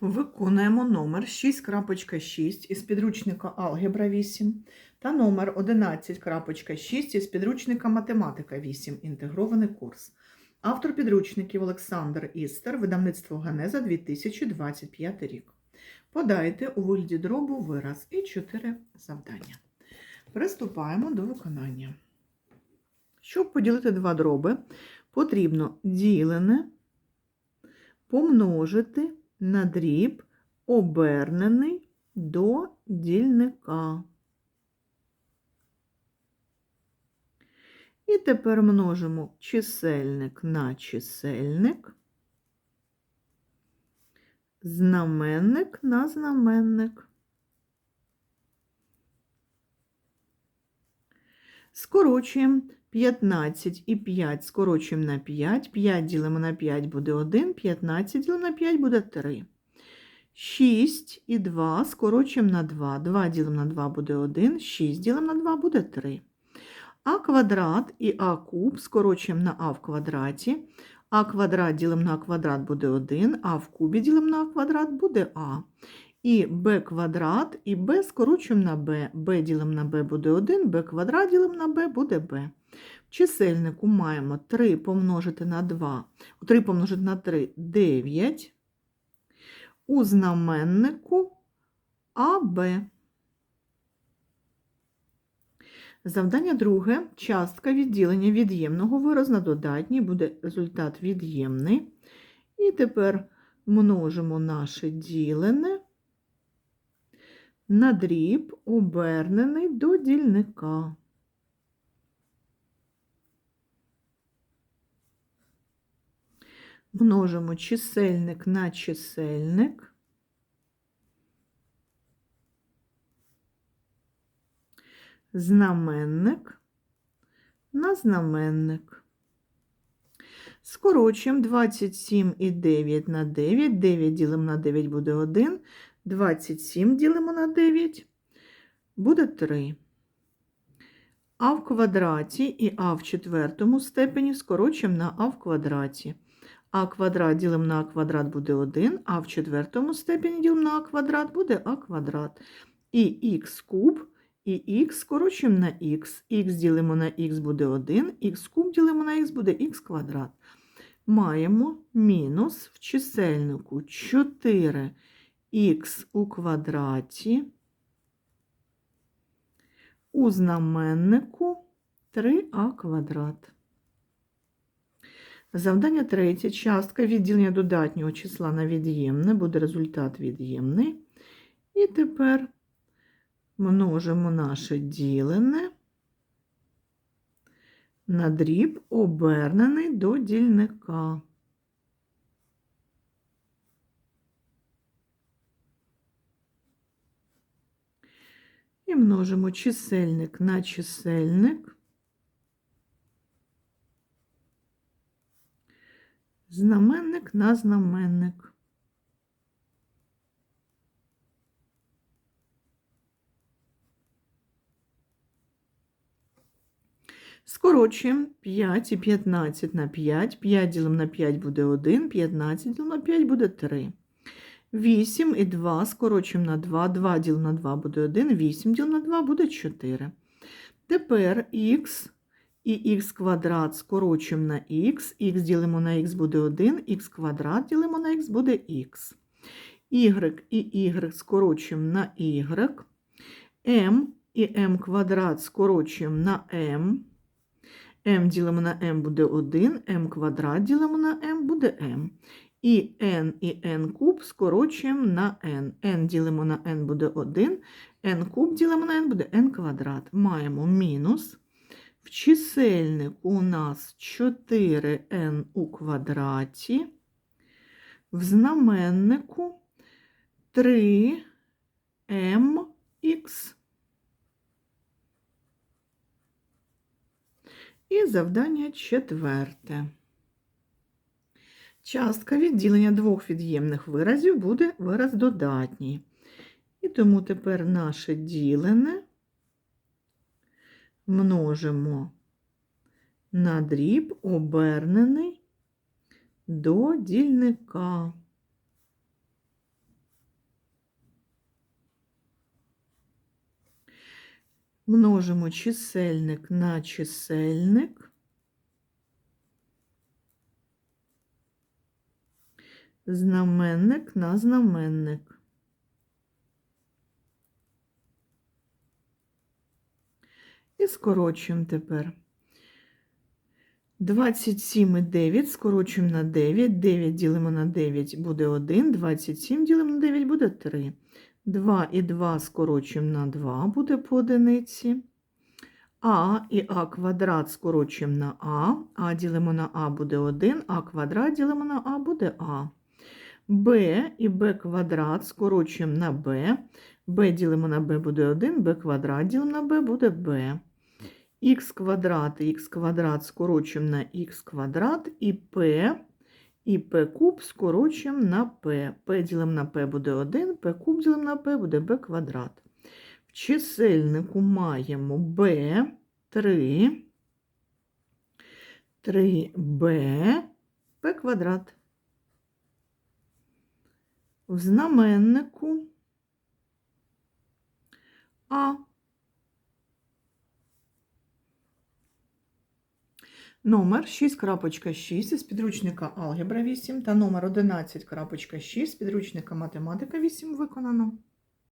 Виконуємо номер 6.6 із підручника Алгебра 8 та номер 11.6 із підручника Математика 8. Інтегрований курс. Автор підручників Олександр Істер, видавництво Генеза 2025 рік. Подайте у вигляді дробу вираз і 4 завдання. Приступаємо до виконання. Щоб поділити два дроби, потрібно ділене помножити на дріб, обернений до дільника. І тепер множимо чисельник на чисельник, знаменник на знаменник. Скорочуємо 15 і 5 скорочуємо на 5. 5 ділимо на 5 буде 1, 15 ділимо на 5 буде 3. 6 і 2 скорочуємо на 2. 2 ділимо на 2 буде 1, 6 ділимо на 2 буде 3. А квадрат і а куб скорочуємо на а в квадраті. А квадрат ділимо на а квадрат буде 1, а в кубі ділимо на а квадрат буде а. І b квадрат, і b скорочуємо на b. b ділимо на b буде 1, b квадрат ділимо на b буде b. В чисельнику маємо 3 помножити на 2, 3 помножити на 3 – 9. У знаменнику АБ. Завдання друге. Частка відділення від'ємного виразу на додатній буде результат від'ємний. І тепер множимо наше ділене на дріб, обернений до дільника. Множимо чисельник на чисельник. Знаменник на знаменник. Скорочуємо 27 і 9 на 9. 9 ділимо на 9 буде 1. 27 ділимо на 9 буде 3. А в квадраті і а в четвертому степені скорочуємо на а в квадраті. А квадрат ділимо на а квадрат буде 1, а в четвертому степені ділимо на а квадрат буде а квадрат. І х куб, і х скорочуємо на х. х ділимо на х буде 1, х куб ділимо на х буде х квадрат. Маємо мінус в чисельнику 4 х у квадраті, у знаменнику 3а квадрат. Завдання третє. Частка відділення додатнього числа на від'ємне буде результат від'ємний. І тепер множимо наше ділене на дріб, обернений до дільника. І множимо чисельник на чисельник. Знаменник на знаменник. Скорочуємо 5 і 15 на 5. 5 ділимо на 5 буде 1, 15 ділимо на 5 буде 3. 8 і 2 скорочуємо на 2, 2 ділимо на 2 буде 1, 8 ділимо на 2 буде 4. Тепер х і х квадрат скорочуємо на х, х ділимо на х буде 1, х квадрат ділимо на х буде х. y і y скорочуємо на y, m і m квадрат скорочуємо на m, m ділимо на m буде 1, m квадрат ділимо на m буде m. І n і n куб скорочуємо на n. n ділимо на n буде 1, n куб ділимо на n буде n квадрат. Маємо мінус. В чисельнику у нас 4n у квадраті, в знаменнику 3mx. І завдання четверте. Частка відділення двох від'ємних виразів буде вираз додатній. І тому тепер наше ділене множимо на дріб обернений до дільника. Множимо чисельник на чисельник. Знаменник на знаменник. І скорочуємо тепер. 27 і 9 скорочуємо на 9. 9 ділимо на 9 буде 1. 27 ділимо на 9 буде 3. 2 і 2 скорочуємо на 2 буде по одиниці. А і А квадрат скорочуємо на А. А ділимо на А буде 1. А квадрат ділимо на А буде А. Б і Б квадрат скорочуємо на Б. Б ділимо на Б буде 1. Б квадрат ділимо на Б буде Б. Х квадрат і х квадрат скорочуємо на х квадрат і П і П куб скорочуємо на П. П ділимо на П буде 1, П куб ділимо на П буде Б квадрат. В чисельнику маємо Б 3, 3Б, П квадрат. В знаменнику А. Номер 6.6 із підручника Алгебра 8 та номер 11.6 з підручника Математика 8 виконано.